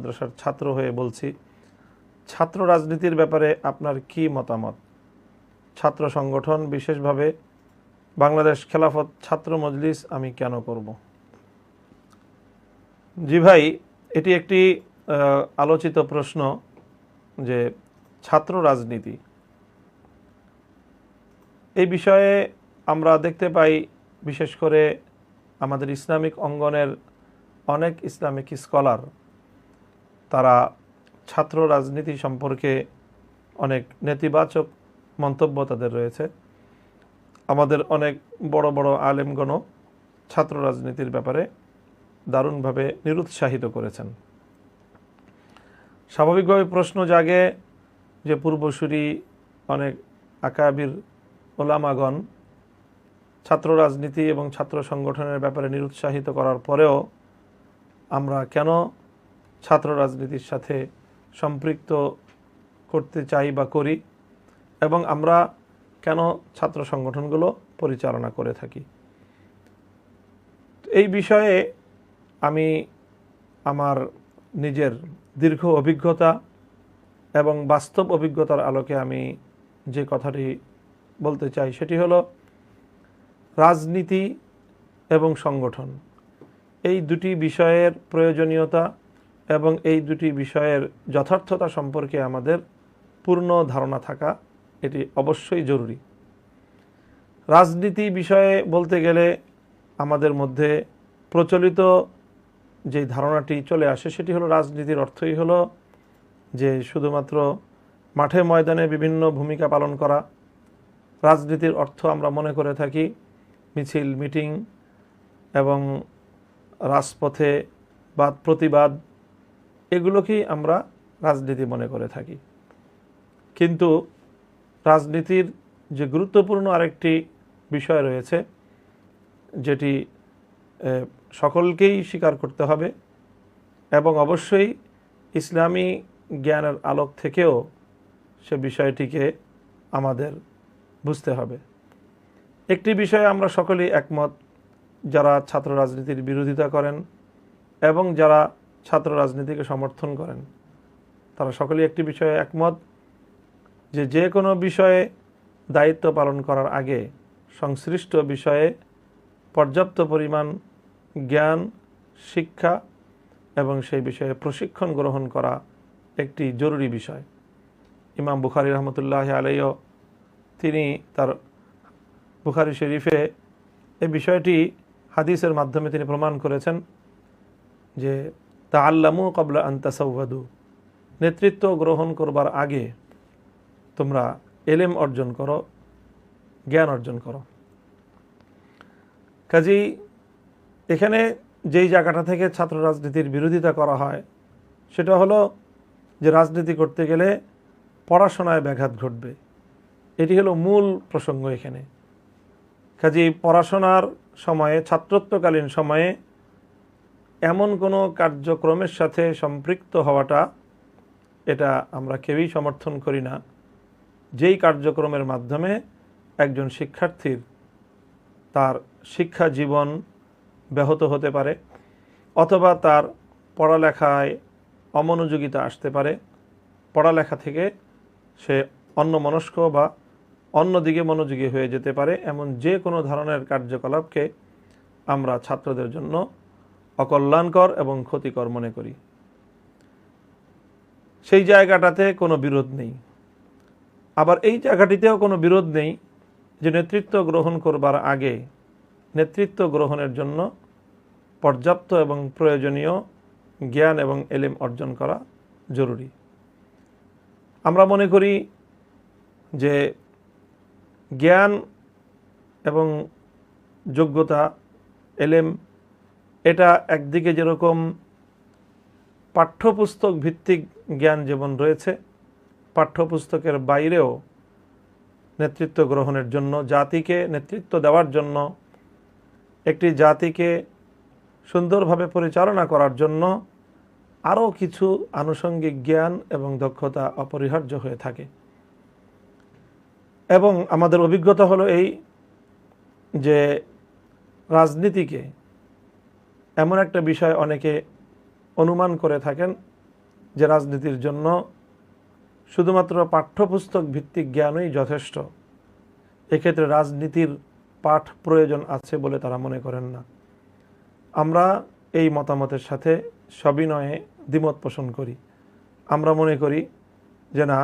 মাদ্রাসার ছাত্র হয়ে বলছি, ছাত্র রাজনীতির ব্যাপারে আপনার কি মতামত? ছাত্র সংগঠন, বিশেষভাবে বাংলাদেশ খেলাফত ছাত্র মজলিস, আমি কেন করব? জি ভাই, এটি একটি আলোচিত প্রশ্ন যে ছাত্র রাজনীতি। এই বিষয়ে আমরা দেখতে পাই, বিশেষ করে আমাদের ইসলামিক অঙ্গনের অনেক ইসলামিক স্কলার তারা ছাত্র রাজনীতি সম্পর্কে অনেক নেতিবাচক মন্তব্য তাদের রয়েছে। আমাদের অনেক বড় বড় আলেমগণও ছাত্র রাজনীতির ব্যাপারে দারুণভাবে নিরুৎসাহিত করেছেন। স্বাভাবিকভাবে প্রশ্ন জাগে যে পূর্বসূরি অনেক আকাবির ওলামাগণ ছাত্র রাজনীতি এবং ছাত্র সংগঠনের ব্যাপারে নিরুৎসাহিত করার পরেও আমরা কেন ছাত্র রাজনীতির সাথে সম্পৃক্ত করতে চাই বা করি এবং আমরা কেন ছাত্র সংগঠনগুলো পরিচালনা করে থাকি। এই বিষয়ে আমি আমার নিজের দীর্ঘ অভিজ্ঞতা এবং বাস্তব অভিজ্ঞতার আলোকে আমি যে কথাটি বলতে চাই সেটি হলো, রাজনীতি এবং সংগঠন, এই দুটি বিষয়ের প্রয়োজনীয়তা এবং এই দুটি বিষয়ের যথার্থতা সম্পর্কে আমাদের পূর্ণ ধারণা থাকা এটি অবশ্যই জরুরি। রাজনীতি বিষয়ে বলতে গেলে আমাদের মধ্যে প্রচলিত যে ধারণাটি চলে আসে সেটি হলো রাজনীতির অর্থই হলো যে শুধুমাত্র মাঠে ময়দানে বিভিন্ন ভূমিকা পালন করা। রাজনীতির অর্থ আমরা মনে করে থাকি মিছিল, মিটিং এবং রাজপথে বা প্রতিবাদ এগুলোকেই আমরা রাজনীতি মনে করে থাকি? কিন্তু রাজনীতির যে গুরুত্বপূর্ণ আরেকটি বিষয় রয়েছে, যেটি সকলকেই স্বীকার করতে হবে এবং অবশ্যই ইসলামী জ্ঞানের আলোক থেকেও সে বিষয়টিকে আমাদের বুঝতে হবে। একটি বিষয়ে আমরা সকলেই একমত, যারা ছাত্র রাজনীতির বিরোধিতা করেন এবং যারা ছাত্র রাজনীতিকে সমর্থন করেন। তারা সকলেই একটি বিষয়ে একমত যে যে কোনো বিষয়ে দায়িত্ব পালন করার আগে সংশ্লিষ্ট বিষয়ে পর্যাপ্ত পরিমাণ জ্ঞান, শিক্ষা এবং সেই বিষয়ে প্রশিক্ষণ গ্রহণ করা একটি জরুরি বিষয়। ইমাম বুখারি রহমতুল্লাহ আলাইও তিনি তার বুখারি শরীফে এই বিষয়টি হাদিসের মাধ্যমে তিনি প্রমাণ করেছেন যে তা আল্লামু কবলা আন্তাসৌদু নেতৃত্ব গ্রহণ করবার আগে তোমরা এলেম অর্জন করো, জ্ঞান অর্জন করো। কাজেই এখানে যেই জায়গাটা থেকে ছাত্র রাজনীতির বিরোধিতা করা হয়, সেটা হলো যে রাজনীতি করতে গেলে পড়াশোনায় ব্যাঘাত ঘটবে। এটি হলো মূল প্রসঙ্গ এখানে। কাজেই পড়াশোনার সময়ে, ছাত্রত্বকালীন সময়ে এমন কোনো কার্যক্রমের সাথে সম্পৃক্ত হওয়াটা এটা আমরা কেউই সমর্থন করি না। যেই কার্যক্রমের মাধ্যমে একজন শিক্ষার্থীর তার শিক্ষা জীবন ব্যাহত হতে পারে অথবা তার পড়ালেখায় অমনোযোগিতা আসতে পারে, পড়ালেখা থেকে সে অন্য মনস্ক বা অন্যদিকে মনোযোগী হয়ে যেতে পারে। এমন যে কোনো ধরনের কার্যকলাপকে আমরা ছাত্রদের জন্য অকল্যাণকর এবং ক্ষতিকর মনে করি। সেই জায়গাটাতে কোনো বিরোধ নেই। আবার এই জায়গাটিতেও কোনো বিরোধ নেই যে নেতৃত্ব গ্রহণ করবার আগে নেতৃত্ব গ্রহণের জন্য পর্যাপ্ত এবং প্রয়োজনীয় জ্ঞান এবং এলেম অর্জন করা জরুরি। আমরা মনে করি যে জ্ঞান এবং যোগ্যতা, এলেম এটা একদিকে যেরকম পাঠ্যপুস্তক ভিত্তিক জ্ঞান যেমন রয়েছে, পাঠ্যপুস্তকের বাইরেও নেতৃত্ব গ্রহণের জন্য, জাতিকে নেতৃত্ব দেওয়ার জন্য, একটি জাতিকে সুন্দরভাবে পরিচালনা করার জন্য আরও কিছু আনুষঙ্গিক জ্ঞান এবং দক্ষতা অপরিহার্য হয়ে থাকে। এবং আমাদের অভিজ্ঞতা হলো এই যে রাজনীতিকে এমন একটা বিষয় অনেকে অনুমান করে থাকেন যে রাজনীতির জন্য শুধুমাত্র পাঠ্যপুস্তক ভিত্তিক জ্ঞানই যথেষ্ট। এক্ষেত্রে রাজনীতির পাঠ প্রয়োজন আছে বলে তারা মনে করেন না। আমরা এই মতামতের সাথে সবিনয়ে দ্বিমত পোষণ করি। আমরা মনে করি যে না,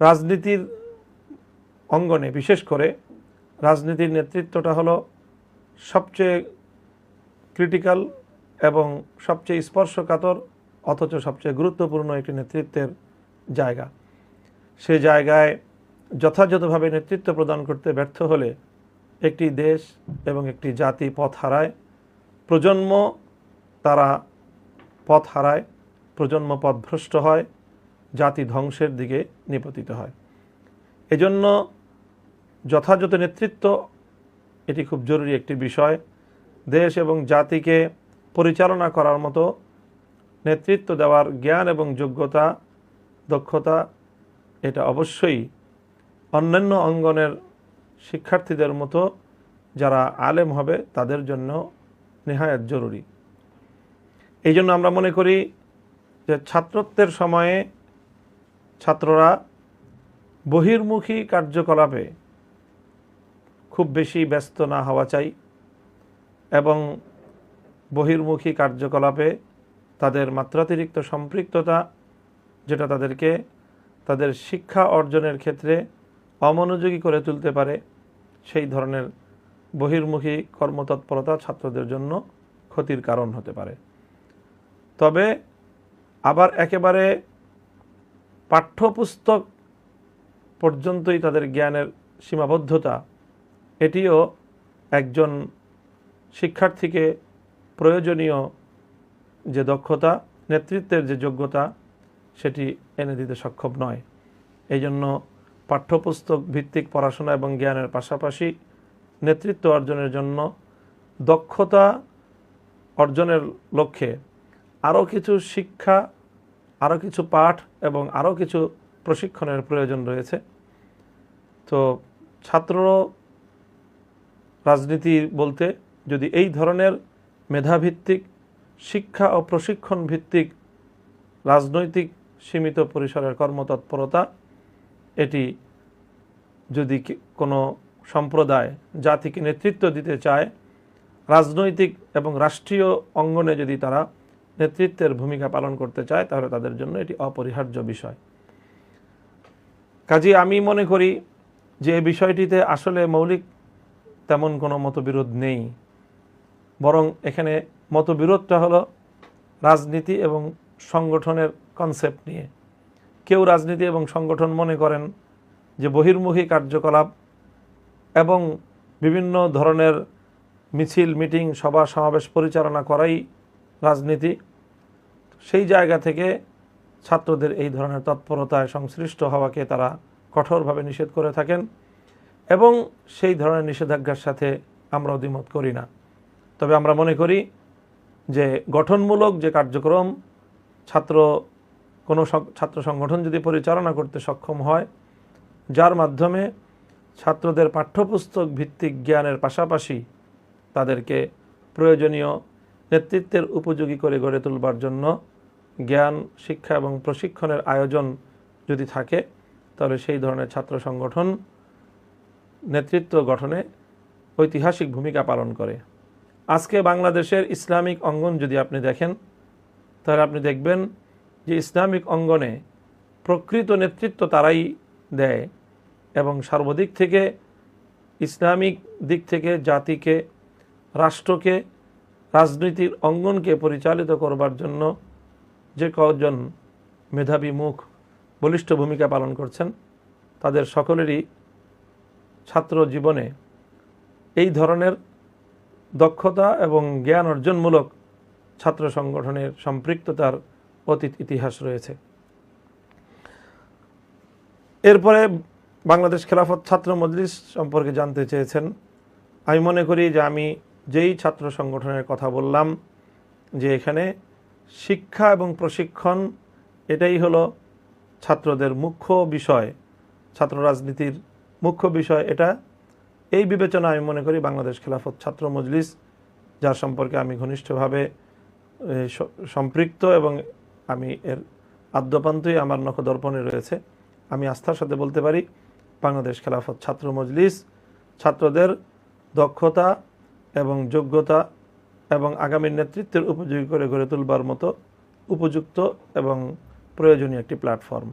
রাজনীতির অঙ্গনে বিশেষ করে রাজনীতির নেতৃত্বটা হলো সবচেয়ে ক্রিটিক্যাল এবং সবচেয়ে স্পর্শকাতর, অথচ সবচেয়ে গুরুত্বপূর্ণ একটি নেতৃত্বের জায়গা। সে জায়গায় যথাযথভাবে নেতৃত্ব প্রদান করতে ব্যর্থ হলে একটি দেশ এবং একটি জাতি পথ হারায়। প্রজন্ম তারা পথ হারায়, প্রজন্ম পথভ্রষ্ট হয়, জাতি ধ্বংসের দিকে নিপতিত হয়। এজন্য যথাযথ নেতৃত্ব, এটি খুব জরুরি একটি বিষয়। দেশ এবং জাতিকে পরিচালনা করার মতো নেতৃত্ব দেওয়ার জ্ঞান এবং যোগ্যতা, দক্ষতা, এটা অবশ্যই অন্যান্য অঙ্গনের শিক্ষার্থীদের মতো যারা আলেম হবে তাদের জন্য নেহায়াত জরুরি। এই জন্য আমরা মনে করি যে ছাত্রত্বের সময়ে ছাত্ররা বহির্মুখী কার্যকলাপে খুব বেশি ব্যস্ত না হওয়া চাই। এবং বহির্মুখী কার্যকলাপে তাদের মাত্রাতিরিক্ত সম্পৃক্ততা, যেটা তাদেরকে তাদের শিক্ষা অর্জনের ক্ষেত্রে অমনোযোগী করে তুলতে পারে, সেই ধরনের বহির্মুখী কর্মতৎপরতা ছাত্রদের জন্য ক্ষতির কারণ হতে পারে। তবে আবার একেবারে পাঠ্যপুস্তক পর্যন্তই তাদের জ্ঞানের সীমাবদ্ধতা, এটিও একজন শিক্ষার্থীকে প্রয়োজনীয় যে দক্ষতা, নেতৃত্বের যে যোগ্যতা, সেটি এনে দিতে সক্ষম নয়। এই জন্য পাঠ্যপুস্তক ভিত্তিক পড়াশোনা এবং জ্ঞানের পাশাপাশি নেতৃত্ব অর্জনের জন্য দক্ষতা অর্জনের লক্ষ্যে আরও কিছু শিক্ষা, আরও কিছু পাঠ এবং আরও কিছু প্রশিক্ষণের প্রয়োজন রয়েছে। তো ছাত্র রাজনীতি বলতে যদি এই ধরনের মেধাভিত্তিক শিক্ষা ও প্রশিক্ষণ ভিত্তিক রাজনৈতিক সীমিত পরিসরের কর্মতৎপরতা, এটি যদি কোনো সম্প্রদায় জাতিকে নেতৃত্ব দিতে চায়, রাজনৈতিক এবং রাষ্ট্রীয় অঙ্গনে যদি তারা নেতৃত্বের ভূমিকা পালন করতে চায়, তাহলে তাদের জন্য এটি অপরিহার্য বিষয়। কাজে আমি মনে করি যে বিষয়টিতে আসলে মৌলিক তেমন কোনো মতবিরোধ নেই। বরং এখানে মতবিরোধটা হলো রাজনীতি এবং সংগঠনের কনসেপ্ট নিয়ে। কেউ রাজনীতি এবং সংগঠন মনে করেন যে বহির্মুখী কার্যকলাপ এবং বিভিন্ন ধরনের মিছিল, মিটিং, সভা, সমাবেশ পরিচালনা করাই রাজনীতি। সেই জায়গা থেকে ছাত্রদের এই ধরনের তৎপরতায় সংশ্লিষ্ট হওয়াকে তারা কঠোরভাবে নিষেধ করে থাকেন এবং সেই ধরনের নিষেধাজ্ঞার সাথে আমরা অধিমত করি না। তবে আমরা মনে করি যে গঠনমূলক যে কার্যক্রম, ছাত্র, কোনো ছাত্র সংগঠন যদি পরিচালনা করতে সক্ষম হয়, যার মাধ্যমে ছাত্রদের পাঠ্যপুস্তক ভিত্তিক জ্ঞানের পাশাপাশি তাদেরকে প্রয়োজনীয় নেতৃত্বের উপযোগী করে গড়ে তুলবার জন্য জ্ঞান, শিক্ষা এবং প্রশিক্ষণের আয়োজন যদি থাকে, তাহলে সেই ধরনের ছাত্র সংগঠন নেতৃত্ব গঠনে ঐতিহাসিক ভূমিকা পালন করে। আজকে বাংলাদেশের ইসলামিক অঙ্গন যদি আপনি দেখেন, তাহলে আপনি দেখবেন যে ইসলামিক অঙ্গনে প্রকৃত নেতৃত্ব তারাই দেয় এবং সর্বদিক থেকে ইসলামিক দিক থেকে জাতিকে, রাষ্ট্রকে, রাজনীতির অঙ্গনকে পরিচালিত করবার জন্য যে কজন মেধাবী মুখ বলিষ্ঠ ভূমিকা পালন করছেন, তাদের সকলেরই ছাত্র জীবনে এই ধরনের দক্ষতা এবং জ্ঞান অর্জনমূলক ছাত্র সংগঠনের সম্পৃক্ততার অতীত ইতিহাস রয়েছে। এরপরে বাংলাদেশ খেলাফত ছাত্র মজলিস সম্পর্কে জানতে চেয়েছেন। আমি মনে করি যে আমি যেই ছাত্র সংগঠনের কথা বললাম, যে এখানে শিক্ষা এবং প্রশিক্ষণ এটাই হলো ছাত্রদের মুখ্য বিষয়, ছাত্র রাজনীতির মুখ্য বিষয় এটা এই বিবেচনা আমি মনে করি বাংলাদেশ খেলাফত ছাত্র মজলিস, যার সম্পর্কে আমি ঘনিষ্ঠভাবে সম্পৃক্ত এবং আমি এর আদ্যপান্তই আমার নখদর্পণে রয়েছে। আমি আস্থার সাথে বলতে পারি, বাংলাদেশ খেলাফত ছাত্র মজলিস ছাত্রদের দক্ষতা এবং যোগ্যতা এবং আগামী নেতৃত্বের উপযোগী করে গড়ে তুলবার মতো উপযুক্ত এবং প্রয়োজনীয় একটি প্ল্যাটফর্ম।